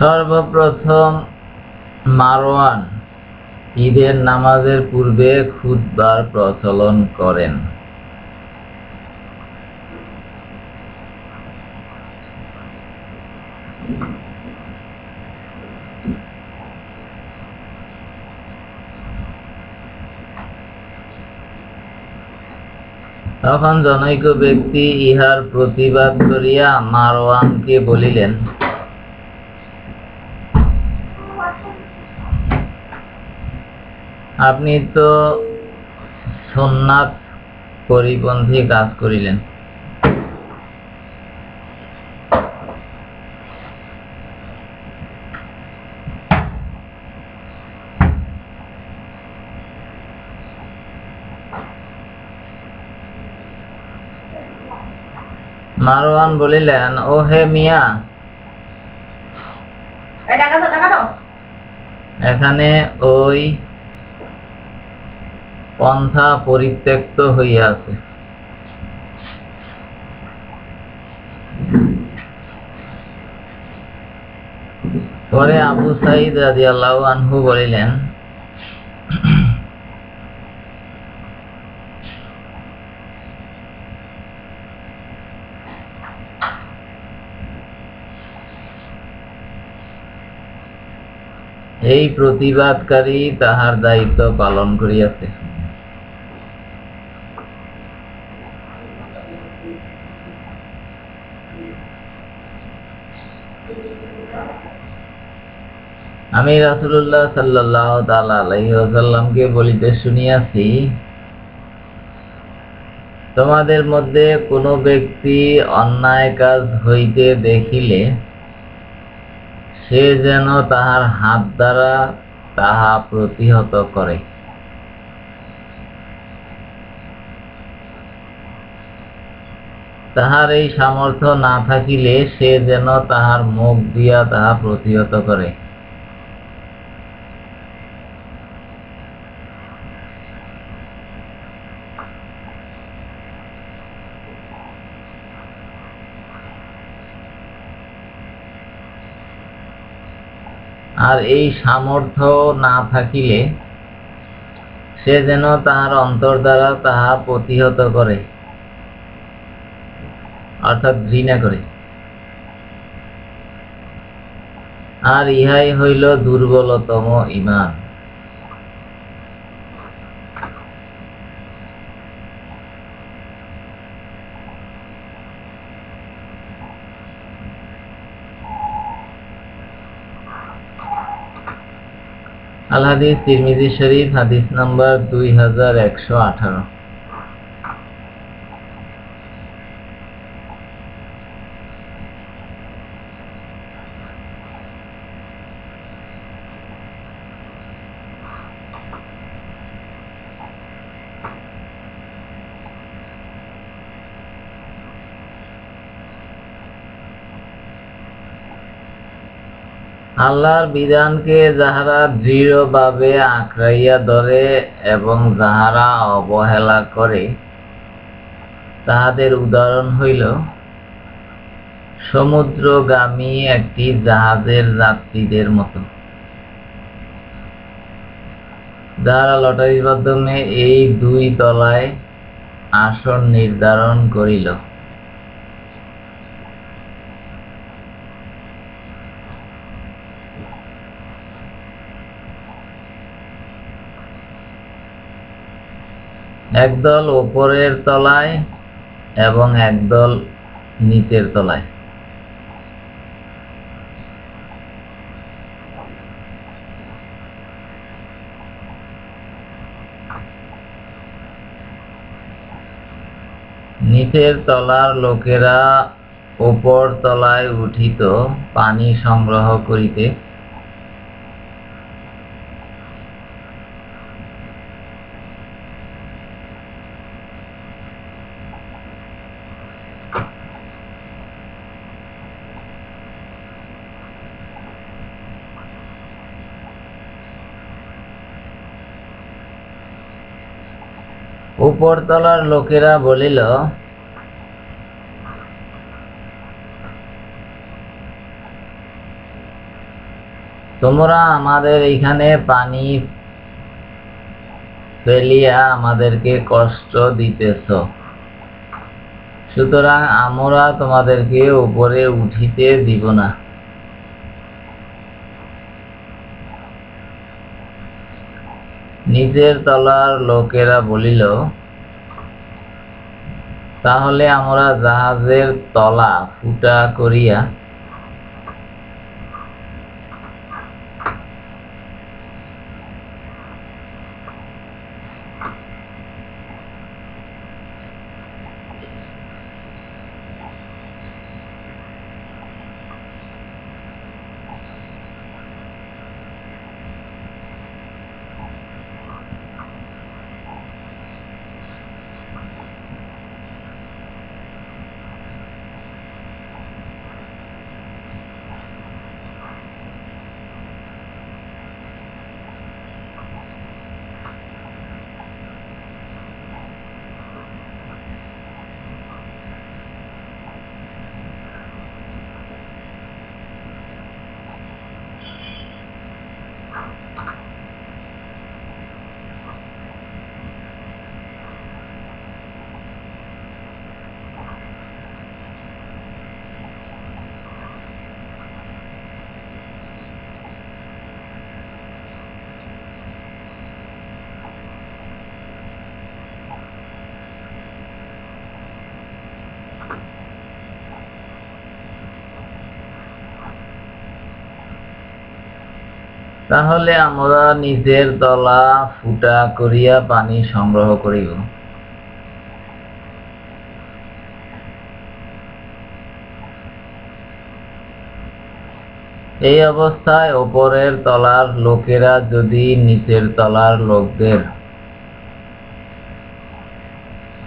সর্বপ্রথম মারওয়ান ঈদের নামাজের পূর্বে খুতবার প্রচলন করেন। তখন জনৈক ব্যক্তি ইহার প্রতিবাদ করিয়া মারওয়ানকে বলিলেন আপনি তো সোননাথ পরিপন্থী কাজ করিলেন। মারওয়ান বলিলেন ও হে মিয়া এখানে ওই পন্থা পরিত্যক্ত হইয়াছে। পরে আবু সাইদ রাদিয়াল্লাহু আনহু বলিলেন, এই প্রতিবাদকারী তাহার দায়িত্ব পালন করিয়াছে। আমি রাসূলুল্লাহ সাল্লাল্লাহু তাআলা বলিতে শুনিয়াছি, তোমাদের মধ্যে কোনো ব্যক্তি অন্যায় কাজ হইতে দেখিলে সে যেন তাহার হাত দ্বারা তাহা প্রতিহত করে। তাহার এই সামর্থ্য না থাকিলে সে যেন তাহার মুখ দিয়া তাহা প্রতিহত করে। আর এই সামর্থ্য না থাকিলে সে যেন তাহার অন্তর দ্বারা তাহা প্রতিহত করে, অর্থাৎ ঘৃণা করে। আর ইহাই হইল দুর্বলতম ইমান। আল হাদিস তিরমিজি শরীফ হাদিস নাম্বার দুই হাজার একশো আঠারো। আল্লাহর বিধানকে যাহারা দৃঢ়ভাবে আঁকড়াইয়া ধরে এবং যাহারা অবহেলা করে, তাহাদের উদাহরণ হইল, সমুদ্রগামী একটি জাহাজের যাত্রীদের মতো। যাহারা লটারির মাধ্যমে এই দুই তলায় আসন নির্ধারণ করিল। একদল ওপরের তলায় এবং একদল নিচের তলায়। নিচের তলার লোকেরা ওপর তলায় উঠিত পানি সংগ্রহ করিতে উপরতলার লোকেরা বলিল, তোমরা আমাদের এইখানে পানি ফেলিয়া আমাদেরকে কষ্ট দিতেছ। সুতরাং আমরা তোমাদেরকে উপরে উঠিতে দিব না। নিজের তলার লোকেরা বলিল তাহলে আমরা জাহাজের তলা ফুটা করিয়া তাহলে আমরা নিজের তলা ফুটা করিয়া পানি সংগ্রহ করিব। এই অবস্থায় ওপরের তলার লোকেরা যদি নিচের তলার লোকদের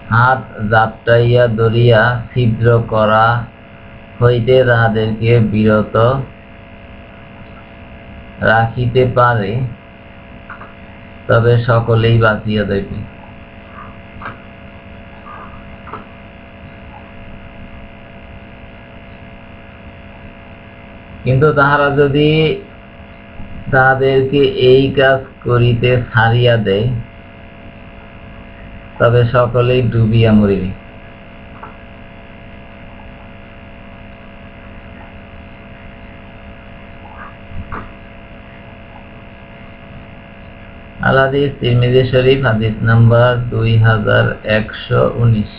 হাত জাপটাইয়া ধরিয়া ছিদ্র করা হইতে তাহাদেরকে বিরত রাখিতে পারে, তবে সকলেই বাঁচিয়া দেবে কিন্তু তাহারা যদি তাহাদেরকে এই কাজ করিতে ছাড়িয়া দেয়, তবে সকলেই ডুবিয়া মরিবে। আল হাদিস তিরমিজি শরীফ হাদিস নাম্বার দুই হাজার একশো উনিশ।